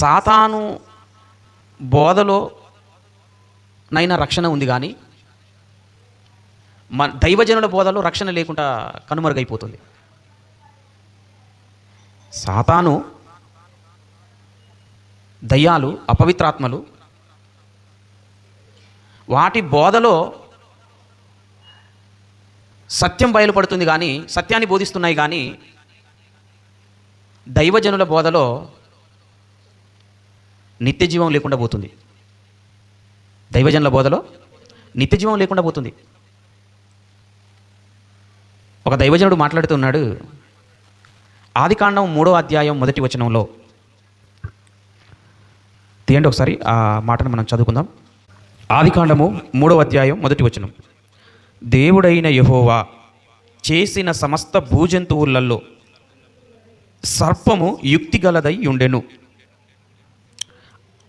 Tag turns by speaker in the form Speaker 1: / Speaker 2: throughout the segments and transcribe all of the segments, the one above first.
Speaker 1: సాతాను బోధలో నైనా రక్షణ ఉంది కానీ మన దైవజనుల బోధలో రక్షణ లేకుండా కనుమరుగైపోతుంది. సాతాను దయ్యాలు అపవిత్రాత్మలు వాటి బోధలో సత్యం బయలుపడుతుంది కానీ సత్యాన్ని బోధిస్తున్నాయి కానీ దైవజనుల బోధలో నిత్య జీవం లేకుండా పోతుంది. దైవజనుల బోధలో నిత్య జీవం లేకుండా పోతుంది. ఒక దైవజనుడు మాట్లాడుతున్నాడు ఆదికాండం మూడో అధ్యాయం మొదటి వచనంలో. తీయండి ఒకసారి ఆ మాటను మనం చదువుకుందాం. ఆదికాండము మూడో అధ్యాయం మొదటి వచనం. దేవుడైన యహోవా చేసిన సమస్త భూజంతువులలో సర్పము యుక్తిగలదై ఉండెను.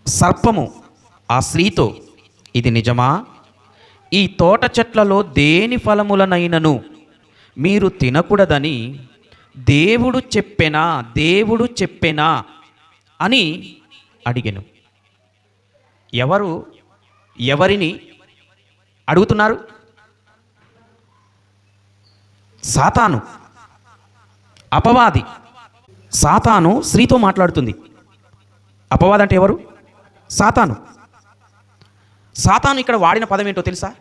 Speaker 1: సర్పము ఆ స్త్రీతో ఇది నిజమా? ఈ తోట చెట్లలో దేని ఫలములనైనను మీరు తినకూడదని దేవుడు చెప్పెనా దేవుడు చెప్పెనా? అని అడిగాను. ఎవరు ఎవరిని అడుగుతున్నారు? సాతాను అపవాది. సాతాను స్త్రీతో మాట్లాడుతుంది. అపవాదంటే ఎవరు? సాతాను. సాతాను ఇక్కడ వాడిన పదం ఏంటో తెలుసా?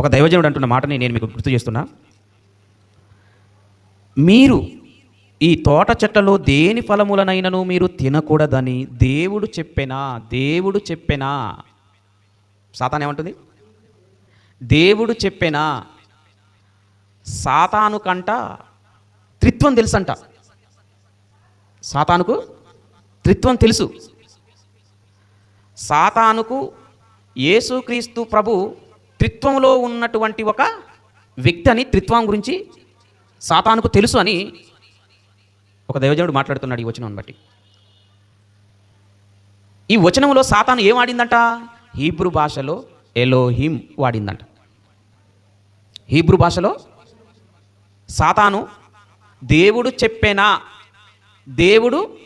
Speaker 1: ఒక దైవజనుడు అంటున్న మాటని నేను మీకు గుర్తు చేస్తున్నా. మీరు ఈ తోట చెట్లలో దేని ఫలములనైనను మీరు తినకూడదని దేవుడు చెప్పెనా? దేవుడు చెప్పెనా? సాతాన్ ఏమంటుంది? దేవుడు చెప్పెనా? సాతాను కంట త్రిత్వం తెలుసంట. సాతానుకు త్రిత్వం తెలుసు. సాతానుకు యేసుక్రీస్తు ప్రభు త్రిత్వంలో ఉన్నటువంటి ఒక వ్యక్తి అని త్రిత్వం గురించి సాతానుకు తెలుసు అని ఒక దైవజనుడు మాట్లాడుతున్నాడు ఈ వచనం బట్టి. ఈ వచనంలో సాతాను ఏం వాడిందంట? హీబ్రూ భాషలో ఎలోహిం వాడిందంట. హీబ్రూ భాషలో సాతాను దేవుడు చెప్పేనా? దేవుడు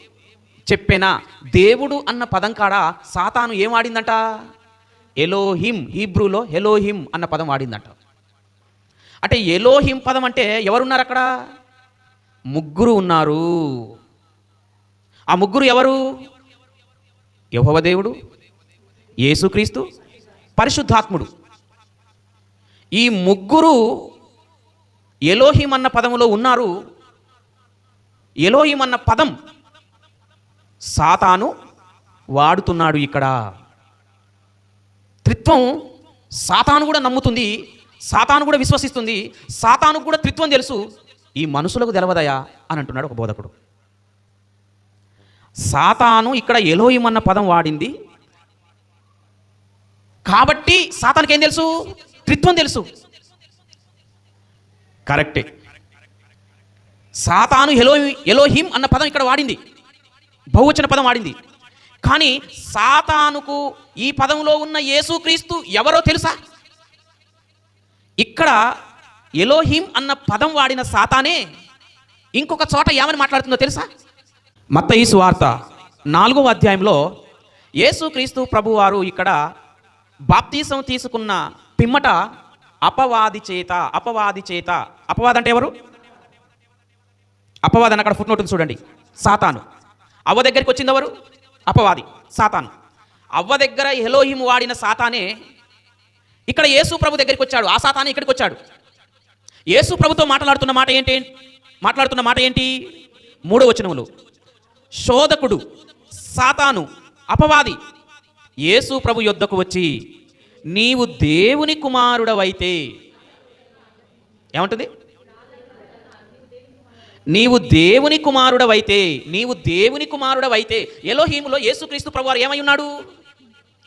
Speaker 1: చెప్పిన దేవుడు అన్న పదం కాడ సాతాను ఏం ఆడిందట ఎలోహిం హీబ్రూలో ఎలోహిం అన్న పదం వాడిందంట అంటే ఎలోహిం పదం అంటే ఎవరున్నారు అక్కడ ముగ్గురు ఉన్నారు. ఆ ముగ్గురు ఎవరు? యహోవ దేవుడు యేసుక్రీస్తు పరిశుద్ధాత్ముడు. ఈ ముగ్గురు ఎలోహిం అన్న పదములో ఉన్నారు. ఎలోహిం అన్న పదం సాతాను వాడుతున్నాడు ఇక్కడ. త్రిత్వం సాతాను కూడా నమ్ముతుంది సాతాను కూడా విశ్వసిస్తుంది సాతాను కూడా త్రిత్వం తెలుసు. ఈ మనుషులకు తెలవదయా అని అంటున్నాడు ఒక బోధకుడు. సాతాను ఇక్కడ ఎలోయిం అన్న పదం వాడింది. కాబట్టి సాతానికి ఏం తెలుసు? త్రిత్వం తెలుసు. కరెక్టే. సాతాను ఎలో ఎలోహిం అన్న పదం ఇక్కడ వాడింది. బహువచన పదం వాడింది కానీ సాతానుకు ఈ పదంలో ఉన్న యేసుక్రీస్తు ఎవరో తెలుసా? ఇక్కడ ఎలోహిం అన్న పదం వాడిన సాతానే ఇంకొక చోట ఏమని మాట్లాడుతుందో తెలుసా? మత్త ఈసు వార్త నాలుగో అధ్యాయంలో యేసుక్రీస్తు ప్రభువారు ఇక్కడ బాప్తీసం తీసుకున్న పిమ్మట అపవాది చేత అపవాది చేత అపవాదం అంటే ఎవరు? అపవాదం అక్కడ ఫుట్నోట్ చూడండి. సాతాను. అవ్వ దగ్గరికి వచ్చింది ఎవరు? అపవాది సాతాను. అవ్వ దగ్గర ఎలోహిం వాడిన సాతానే ఇక్కడ యేసు ప్రభు దగ్గరికి వచ్చాడు. ఆ సాతానే ఇక్కడికి వచ్చాడు. యేసు ప్రభుతో మాట్లాడుతున్న మాట ఏంటి? మాట్లాడుతున్న మాట ఏంటి? మూడో వచనములు. శోధకుడు సాతాను అపవాది యేసు ప్రభు యొద్దకు వచ్చి నీవు దేవుని కుమారుడవైతే ఏమంటుంది? నీవు దేవుని కుమారుడవైతే నీవు దేవుని కుమారుడవైతే ఎలోహీములో యేసుక్రీస్తు ప్రభువారు ఏమై ఉన్నాడు?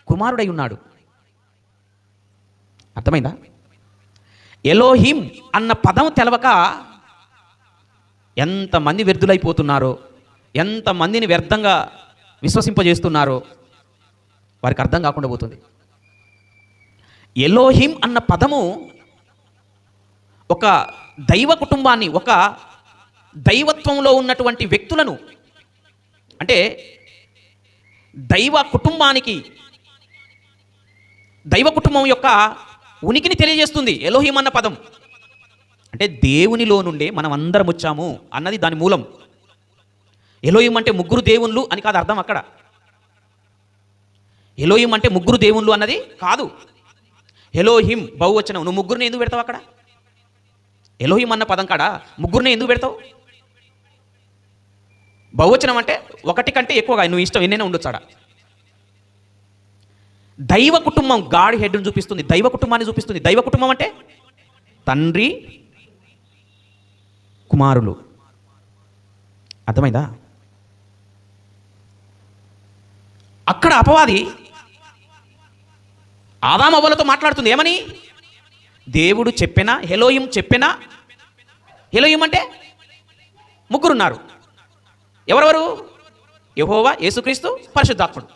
Speaker 1: కుమారుడై ఉన్నాడు. అర్థమైందా? ఎలోహిం అన్న పదం తెలవక ఎంతమంది వ్యర్థులైపోతున్నారో ఎంతమందిని వ్యర్థంగా విశ్వసింపజేస్తున్నారో వారికి అర్థం కాకుండా పోతుంది. ఎలోహిం అన్న పదము ఒక దైవ కుటుంబాన్ని ఒక దైవత్వంలో ఉన్నటువంటి వ్యక్తులను అంటే దైవ కుటుంబానికి దైవ కుటుంబం యొక్క ఉనికిని తెలియజేస్తుంది ఎలోహిం అన్న పదం. అంటే దేవునిలో నుండే మనం అందరం వచ్చాము అన్నది దాని మూలం. ఎలోహిం అంటే ముగ్గురు దేవుళ్ళు అని కాదు అర్థం అక్కడ. ఎలోహిం అంటే ముగ్గురు దేవుళ్ళు అన్నది కాదు. ఎలోహిం బహువచనం. నువ్వు ముగ్గురిని ఎందుకు పెడతావు అక్కడ? ఎలోహిం అన్న పదం కాడ? ముగ్గురిని ఎందుకు పెడతావు? బహువచనం అంటే ఒకటి కంటే ఎక్కువగా నువ్వు ఇష్టం ఎన్నైనా ఉండొచ్చు దైవ కుటుంబం గాడ్ హెడ్ను చూపిస్తుంది దైవ కుటుంబాన్ని చూపిస్తుంది. దైవ కుటుంబం అంటే తండ్రి కుమారులు. అర్థమైందా? అక్కడ అపవాది ఆదామవ్వలతో మాట్లాడుతుంది. ఏమని? దేవుడు చెప్పినా హెలోయిం చెప్పినా హెలోయిం అంటే ముగ్గురున్నారు. ఎవరెవరు? యహోవా యేసుక్రీస్తు పరిశుద్ధాత్ముడు.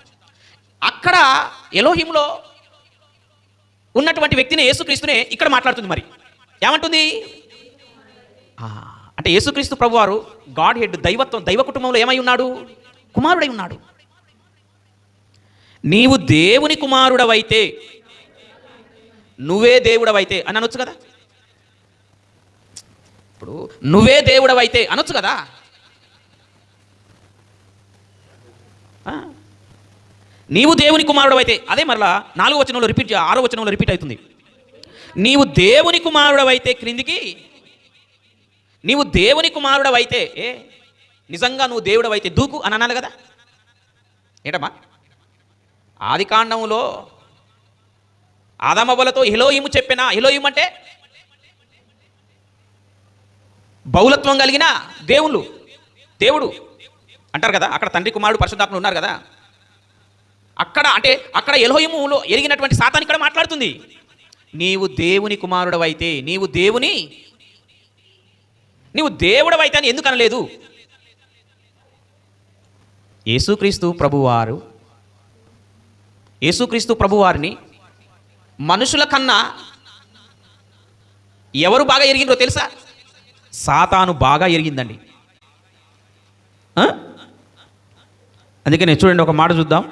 Speaker 1: అక్కడ ఎలోహింలో ఉన్నటువంటి వ్యక్తిని యేసుక్రీస్తునే ఇక్కడ మాట్లాడుతుంది మరి. ఏమంటుంది? అంటే యేసుక్రీస్తు ప్రభువారు గాడ్ హెడ్ దైవత్వం దైవ కుటుంబంలో ఏమై ఉన్నాడు? కుమారుడై ఉన్నాడు. నీవు దేవుని కుమారుడవైతే నువ్వే దేవుడవైతే అని అనొచ్చు కదా? ఇప్పుడు నువ్వే దేవుడవైతే అనొచ్చు కదా ఆ? నీవు దేవుని కుమారుడవైతే అదే మరలా నాలుగో వచనంలో రిపీట్ ఆరో వచనంలో రిపీట్ అవుతుంది. నీవు దేవుని కుమారుడవైతే క్రిందికి నీవు దేవుని కుమారుడవైతే ఏ? నిజంగా నువ్వు దేవుడవైతే దూకు అని అనాలి కదా? ఏంటమ్మా? ఆది కాండంలో ఆదమబలతో హిలోయిము చెప్పిన హిలోయిము అంటే బహుళత్వం కలిగిన దేవుళ్ళు దేవుడు. అంటారు కదా అక్కడ తండ్రి కుమారుడు పరిశుద్ధాత్మలు ఉన్నారు కదా. అక్కడ అంటే అక్కడ ఎలోహిములో ఎరిగినటువంటి సాతాన్ ఇక్కడ మాట్లాడుతుంది. నీవు దేవుని కుమారుడవైతే నీవు దేవుని నీవు దేవుడవైతే అని ఎందుకు అనలేదు? యేసుక్రీస్తు ప్రభువారు యేసుక్రీస్తు ప్రభువారిని మనుషుల కన్నా ఎవరు బాగా ఎరిగిందో తెలుసా? సాతాను బాగా ఎరిగిందండి. అందుకనే చూడండి ఒక మాట చూద్దాం.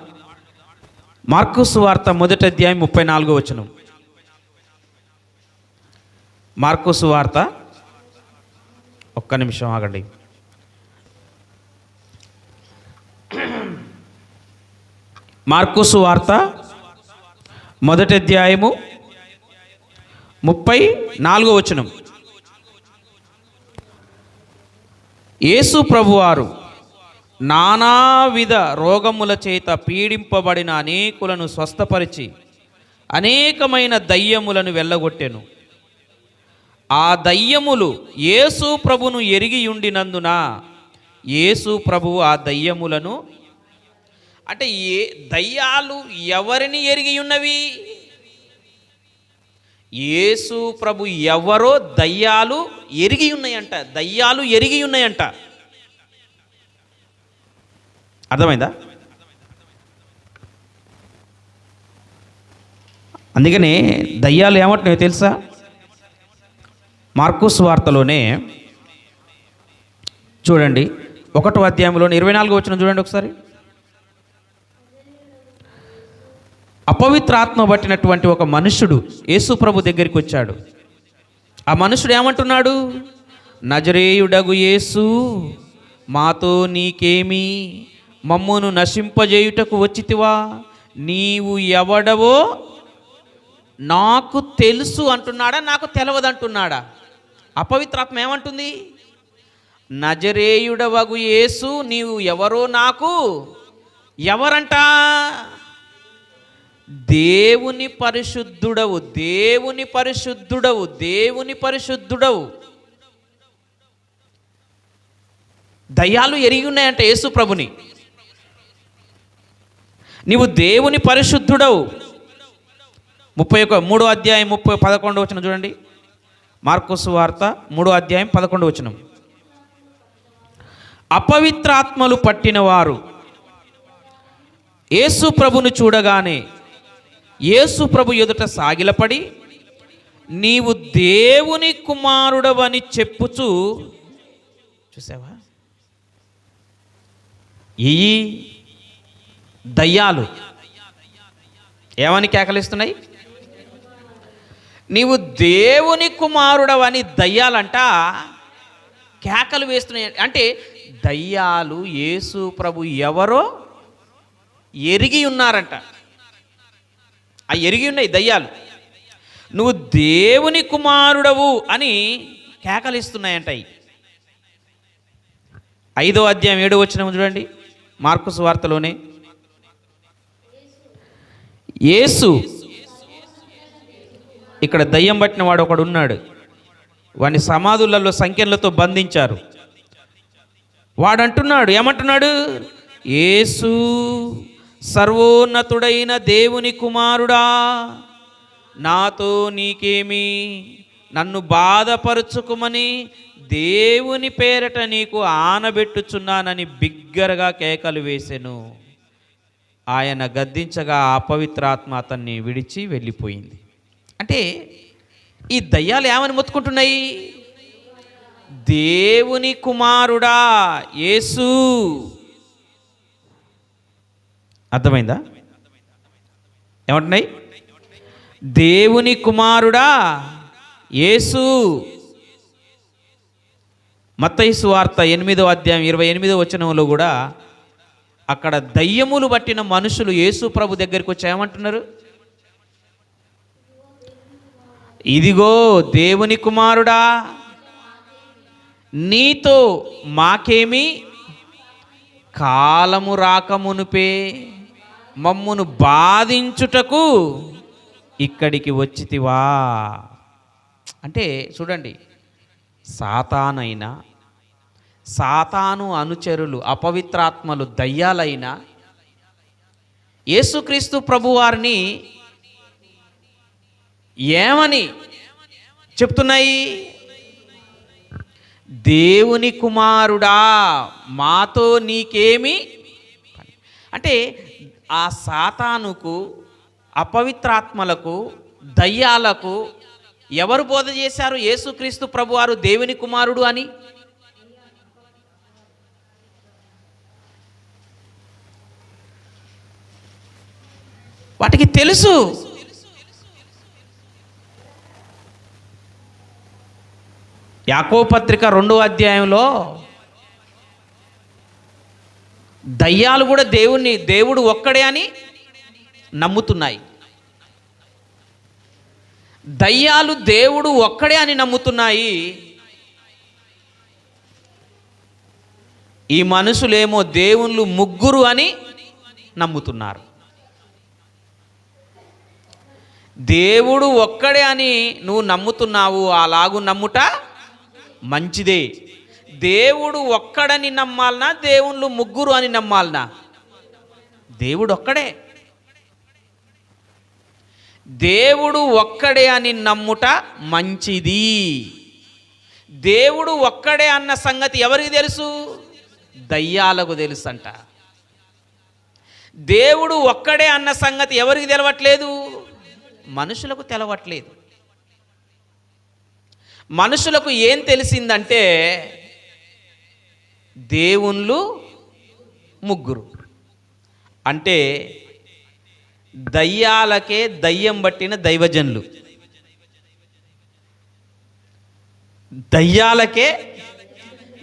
Speaker 1: మార్కుస్ వార్త మొదటి అధ్యాయం ముప్పై నాలుగో వచనం. మార్కుస్ వార్త ఒక్క నిమిషం ఆగండి. మార్కుస్ వార్త మొదటి అధ్యాయము ముప్పై నాలుగో వచనం. యేసు ప్రభువారు నానావిధ రోగముల చేత పీడింపబడిన అనేకులను స్వస్థపరిచి అనేకమైన దయ్యములను వెళ్ళగొట్టెను. ఆ దయ్యములు యేసు ప్రభును ఎరిగి ఉండినందున యేసు ప్రభువు ఆ దయ్యములను అంటే ఏ దయ్యాలు ఎవరిని ఎరిగి ఉన్నవి? యేసు ప్రభు ఎవరో దయ్యాలు ఎరిగి ఉన్నాయంట దయ్యాలు ఎరిగి ఉన్నాయంట. అర్థమైందా? అందుకనే దయ్యాలు ఏమంటున్నాయో తెలుసా? మార్కుస్ వార్తలోనే చూడండి ఒకటో అధ్యాయంలోని ఇరవై నాలుగు వచ్చిన చూడండి ఒకసారి. అపవిత్రాత్మ పట్టినటువంటి ఒక మనుష్యుడు యేసు ప్రభు దగ్గరికి వచ్చాడు. ఆ మనుషుడు ఏమంటున్నాడు? నజరేయుడగు యేసు మాతో నీకేమీ మమ్మును నశింపజేయుటకు వచ్చితివా? నీవు ఎవడవో నాకు తెలుసు అంటున్నాడా? నాకు తెలవదు అంటున్నాడా అపవిత్రాత్మ ఏమంటుంది? నజరేయుడవగు యేసు నీవు ఎవరో నాకు ఎవరంట? దేవుని పరిశుద్ధుడవు దేవుని పరిశుద్ధుడవు దేవుని పరిశుద్ధుడవు. దయ్యాలు ఎరిగి ఉన్నాయంట యేసు ప్రభుని. నీవు దేవుని పరిశుద్ధుడవు. ముప్పై ఒక మూడో అధ్యాయం ముప్పై పదకొండు వచ్చిన చూడండి. మార్కోసు వార్త మూడో అధ్యాయం పదకొండు వచనం. అపవిత్రాత్మలు పట్టినవారు యేసు ప్రభును చూడగానే యేసు ప్రభు ఎదుట సాగిలపడి నీవు దేవుని కుమారుడవని చెప్పుచు చూసావా? ఈ దయ్యాలు. ఏమని కేకలిస్తున్నాయి? నీవు దేవుని కుమారుడవని దయ్యాలంట కేకలు వేస్తున్నాయి. అంటే దయ్యాలు యేసు ప్రభు ఎవరో ఎరిగి ఉన్నారంట. ఆ ఎరిగి ఉన్నాయి దయ్యాలు. నువ్వు దేవుని కుమారుడవు అని కేకలిస్తున్నాయంట ఐదో అధ్యాయం ఏడో వచ్చిన చూడండి మార్కుస్ వార్తలోనే. యేసు. ఇక్కడ దయ్యం పట్టిన వాడు ఒకడు ఉన్నాడు. వాని సమాధులలో సంఖ్యలతో బంధించారు. వాడు అంటున్నాడు ఏమంటున్నాడు? యేసు సర్వోన్నతుడైన దేవుని కుమారుడా నాతో నీకేమి నన్ను బాధపరుచుకుమని దేవుని పేరట నీకు ఆనబెట్టుచున్నానని బిగ్గరగా కేకలు వేసెను. ఆయన గద్దించగా ఆ పవిత్రాత్మ అతన్ని విడిచి వెళ్ళిపోయింది. అంటే ఈ దయ్యాలు ఏమని మొత్తుకుంటున్నాయి? దేవుని కుమారుడా యేసు. అర్థమైందా? ఏమంటున్నాయి? దేవుని కుమారుడా యేసు. మత్తయి వార్త ఎనిమిదో అధ్యాయం ఇరవై ఎనిమిదో వచనంలో కూడా అక్కడ దయ్యములు పట్టిన మనుషులు యేసు ప్రభు దగ్గరికి వచ్చి ఏమంటున్నారు? ఇదిగో దేవుని కుమారుడా నీతో మాకేమి కాలము రాకమునుపే మమ్మును బాధించుటకు ఇక్కడికి వచ్చితివా. అంటే చూడండి సాతానైనా సాతాను అనుచరులు అపవిత్రాత్మలు దయ్యాలైన యేసుక్రీస్తు ప్రభువారిని ఏమని చెప్తున్నాయి? దేవుని కుమారుడా మాతో నీకేమి అంటే ఆ సాతానుకు అపవిత్రాత్మలకు దయ్యాలకు ఎవరు బోధ చేశారు? యేసుక్రీస్తు ప్రభువారు దేవుని కుమారుడు అని? వాటికి తెలుసు. యాకో పత్రిక రెండో అధ్యాయంలో దయ్యాలు కూడా దేవుణ్ణి దేవుడు ఒక్కడే అని నమ్ముతున్నాయి. దయ్యాలు దేవుడు ఒక్కడే అని నమ్ముతున్నాయి. ఈ మనుషులేమో దేవుళ్ళు ముగ్గురు అని నమ్ముతున్నారు. దేవుడు ఒక్కడే అని నువ్వు నమ్ముతున్నావు అలాగు నమ్ముట మంచిదే. దేవుడు ఒక్కడని నమ్మాలనా దేవుళ్ళు ముగ్గురు అని నమ్మాలనా? దేవుడు ఒక్కడే. దేవుడు ఒక్కడే అని నమ్ముట మంచిది. దేవుడు ఒక్కడే అన్న సంగతి ఎవరికి తెలుసు? దయ్యాలకు తెలుసంట. దేవుడు ఒక్కడే అన్న సంగతి ఎవరికి తెలవట్లేదు? మనుషులకు తెలవట్లేదు. మనుషులకు ఏం తెలిసిందంటే దేవుళ్ళు ముగ్గురు. అంటే దయ్యాలకే దయ్యం పట్టిన దైవజనులు. దయ్యాలకే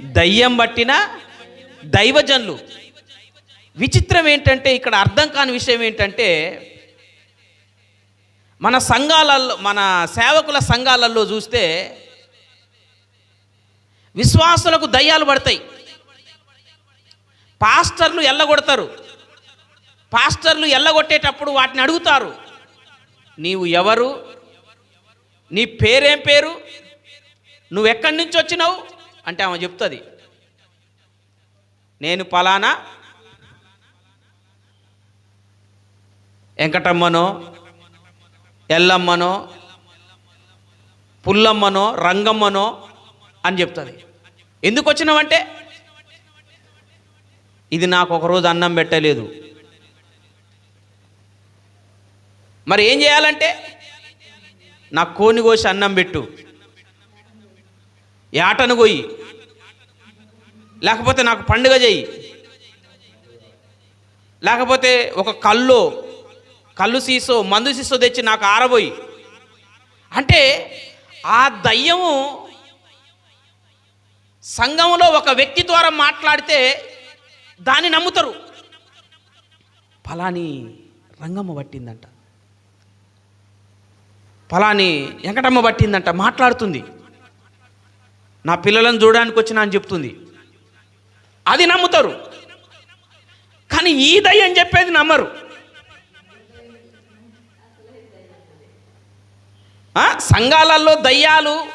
Speaker 1: దయ్యం పట్టిన దైవజనులు. విచిత్రం ఏంటంటే ఇక్కడ అర్థం కాని విషయం ఏంటంటే మన సంఘాలలో మన సేవకుల సంఘాలలో చూస్తే విశ్వాసులకు దయ్యాలు పడతాయి. పాస్టర్లు ఎల్లగొడతారు. పాస్టర్లు ఎల్లగొట్టేటప్పుడు వాటిని అడుగుతారు. నీవు ఎవరు? నీ పేరేం పేరు? నువ్వు ఎక్కడి నుంచి వచ్చినావు? అంటే ఆమె చెప్తుంది. నేను పలానా? వెంకటమ్మనో? ఎల్లమ్మనో పుల్లమ్మనో రంగమ్మనో అని చెప్తుంది. ఎందుకు వచ్చినావంటే ఇది నాకు ఒకరోజు అన్నం పెట్టలేదు. మరి ఏం చేయాలంటే నాకు కోని కోసి అన్నం పెట్టు. ఏటను కొయ్యి. లేకపోతే నాకు పండుగ చెయ్యి లేకపోతే ఒక కల్లో కళ్ళు సీసో మందు సీసో తెచ్చి నాకు ఆరబోయి. అంటే ఆ దయ్యము సంఘంలో ఒక వ్యక్తి ద్వారా మాట్లాడితే దాన్ని నమ్ముతారు. ఫలాని రంగమ్మ పట్టిందంట. ఫలాని వెంకటమ్మ పట్టిందంట మాట్లాడుతుంది. నా పిల్లలను చూడడానికి వచ్చిన అని చెప్తుంది. అది నమ్ముతారు. కానీ ఈ దయ్యం చెప్పేది నమ్మరు. సంఘాలలో దయ్యాలు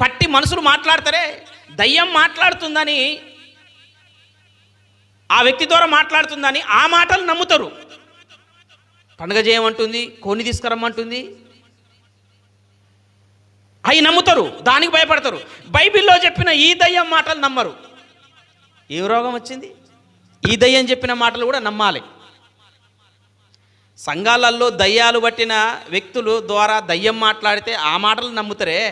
Speaker 1: పట్టి మనుషులు మాట్లాడతారే? దయ్యం మాట్లాడుతుందని ఆ వ్యక్తి ద్వారా మాట్లాడుతుందని ఆ మాటలు నమ్ముతారు. పండగ చేయమంటుంది కోని తీసుకురమ్మంటుంది అవి నమ్ముతారు దానికి భయపడతారు. బైబిల్లో చెప్పిన ఈ దయ్యం మాటలు నమ్మరు. ఏ రోగం వచ్చింది? ఈ దయ్యం చెప్పిన మాటలు కూడా నమ్మాలి. సంఘాలలో దయ్యాలు పట్టిన వ్యక్తులు ద్వారా దయ్యం మాట్లాడితే ఆ మాటలు నమ్ముతారే.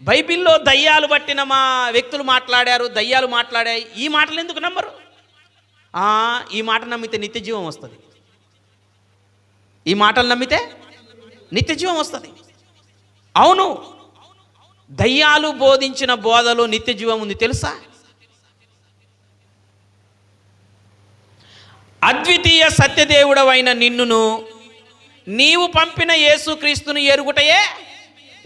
Speaker 1: బైబిల్లో దయ్యాలు పట్టిన మా వ్యక్తులు మాట్లాడారు దయ్యాలు మాట్లాడాయి. ఈ మాటలు ఎందుకు నమ్మరు? ఈ మాట నమ్మితే నిత్య జీవం వస్తుంది. ఈ మాటలు నమ్మితే నిత్య జీవం వస్తుంది. అవును దయ్యాలు బోధించిన బోధలో నిత్య జీవం ఉంది తెలుసా? అద్వితీయ సత్యదేవుడవైన నిన్నును నీవు పంపిన యేసుక్రీస్తుని ఎరుగుటయే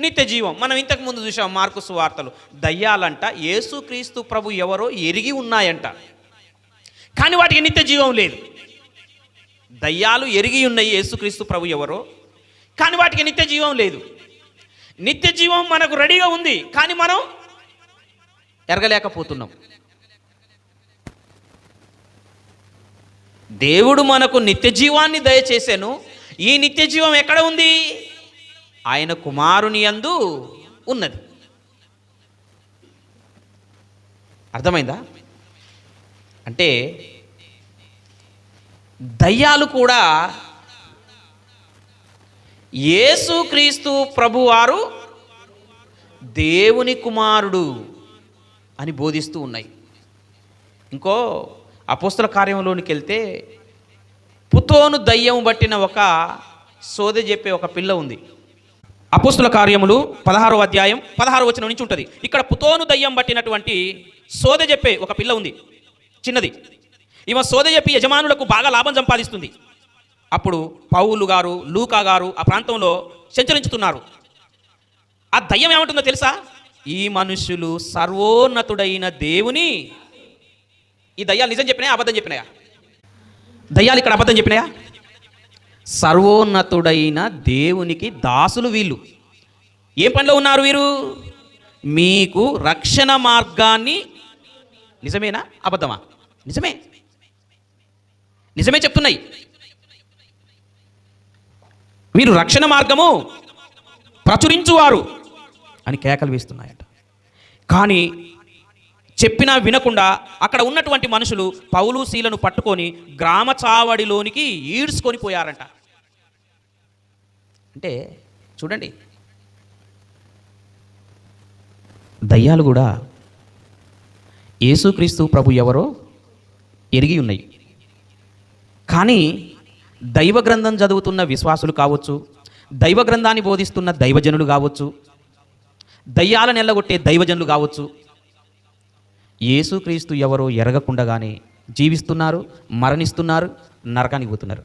Speaker 1: నిత్య జీవం. మనం ఇంతకు ముందు చూసాం మార్కు సువార్తలు దయ్యాలంట యేసుక్రీస్తు ప్రభు ఎవరో ఎరిగి ఉన్నాయంట. కానీ వాటికి నిత్య జీవం లేదు. దయ్యాలు ఎరిగి ఉన్నాయి యేసుక్రీస్తు ప్రభు ఎవరో కానీ వాటికి నిత్య జీవం లేదు. నిత్య జీవం మనకు రెడీగా ఉంది కానీ మనం ఎరగలేకపోతున్నాం. దేవుడు మనకు నిత్య జీవాన్ని దయచేశాను. ఈ నిత్య జీవం ఎక్కడ ఉంది? ఆయన కుమారుని యందు ఉన్నది. అర్థమైందా? అంటే దయ్యాలు కూడా యేసుక్రీస్తు ప్రభువారు దేవుని కుమారుడు అని బోధిస్తూ ఉన్నాయి. ఇంకో అపోస్తుల కార్యంలోనికి వెళ్తే పుతోను దయ్యం బట్టిన ఒక సోదె చెప్పే ఒక పిల్ల ఉంది. అపోస్తుల కార్యములు పదహారో అధ్యాయం పదహారో వచనం నుంచి ఉంటుంది. ఇక్కడ పుతోను దయ్యం బట్టినటువంటి సోదె చెప్పే ఒక పిల్ల ఉంది. చిన్నది. ఈమె సోదె చెప్పి యజమానులకు బాగా లాభం సంపాదిస్తుంది. అప్పుడు పౌలు గారు లూకా గారు ఆ ప్రాంతంలో సంచరించుతున్నారు. ఆ దయ్యం ఏమంటుందో తెలుసా? ఈ మనుషులు సర్వోన్నతుడైన దేవుని ఈ దయ్యాలు నిజం చెప్పినాయా అబద్ధం చెప్పినాయా? దయ్యాలు ఇక్కడ అబద్ధం చెప్పినాయా? సర్వోన్నతుడైన దేవునికి దాసులు వీళ్ళు. ఏం పనిలో ఉన్నారు వీరు? మీకు రక్షణ మార్గాన్ని నిజమేనా అబద్ధమా? నిజమే. నిజమే చెప్తున్నాయి. వీరు రక్షణ మార్గము ప్రచురించువారు అని కేకలు వేస్తున్నాయట. కానీ చెప్పినా వినకుండా అక్కడ ఉన్నటువంటి మనుషులు పౌలు శీలను పట్టుకొని గ్రామ చావడిలోనికి ఈడ్చుకొని పోయారంట. అంటే చూడండి. దయ్యాలు కూడా యేసుక్రీస్తు ప్రభు ఎవరో ఎరిగి ఉన్నాయి. కానీ దైవ గ్రంథం చదువుతున్న విశ్వాసులు కావచ్చు దైవ గ్రంథాన్ని బోధిస్తున్న దైవజనులు కావచ్చు దయ్యాలను ఎల్లగొట్టే దైవజనులు కావచ్చు యేసుక్రీస్తు ఎవరో ఎరగకుండగానే జీవిస్తున్నారు మరణిస్తున్నారు నరకానికి పోతున్నారు.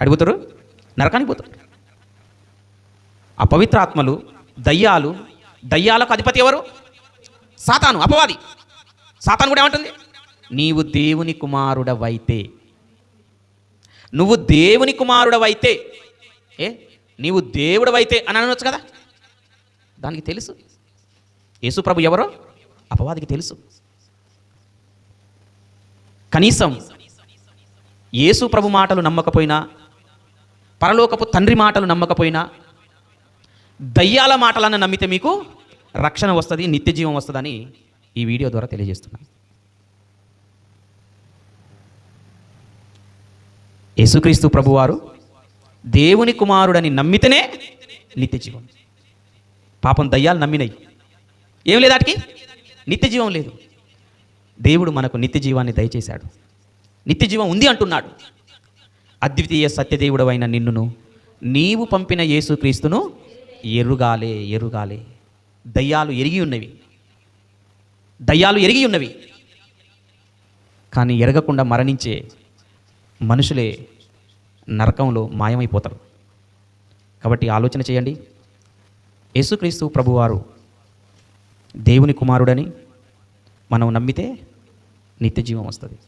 Speaker 1: అడుగుతారు నరకానికి పోతారు అపవిత్ర ఆత్మలు దయ్యాలు దయ్యాలకు అధిపతి ఎవరు? సాతాను అపవాది. సాతాను కూడా ఏమంటుంది? నీవు దేవుని కుమారుడవైతే నువ్వు దేవుని కుమారుడవైతే ఏ? నీవు దేవుడవైతే అని అనొచ్చు కదా? దానికి తెలుసు. యేసుప్రభు ఎవరో? అపవాదికి తెలుసు. కనీసం యేసు ప్రభు మాటలు నమ్మకపోయినా పరలోకపు తండ్రి మాటలు నమ్మకపోయినా దయ్యాల మాటలన్న నమ్మితే మీకు రక్షణ వస్తుంది నిత్య జీవం వస్తుందని ఈ వీడియో ద్వారా తెలియజేస్తున్నాను. యేసుక్రీస్తు ప్రభువారు దేవుని కుమారుడని నమ్మితేనే నిత్య జీవం పాపం దయ్యాలు నమ్మినాయి ఏం లేదాటికి నిత్య జీవం లేదు. దేవుడు మనకు నిత్య జీవాన్ని దయచేశాడు. నిత్య జీవం ఉంది అంటున్నాడు. అద్వితీయ సత్యదేవుడు అయిన నిన్నును నీవు పంపిన యేసుక్రీస్తును ఎరుగాలే ఎరుగాలే. దయ్యాలు ఎరిగి ఉన్నవి. దయ్యాలు ఎరిగి ఉన్నవి. కానీ ఎరగకుండా మరణించే మనుషులే నరకంలో మాయమైపోతారు. కాబట్టి ఆలోచన చేయండి. యేసుక్రీస్తు ప్రభువారు దేవుని కుమారుడని మనం నమ్మితే నిత్య జీవం వస్తుంది.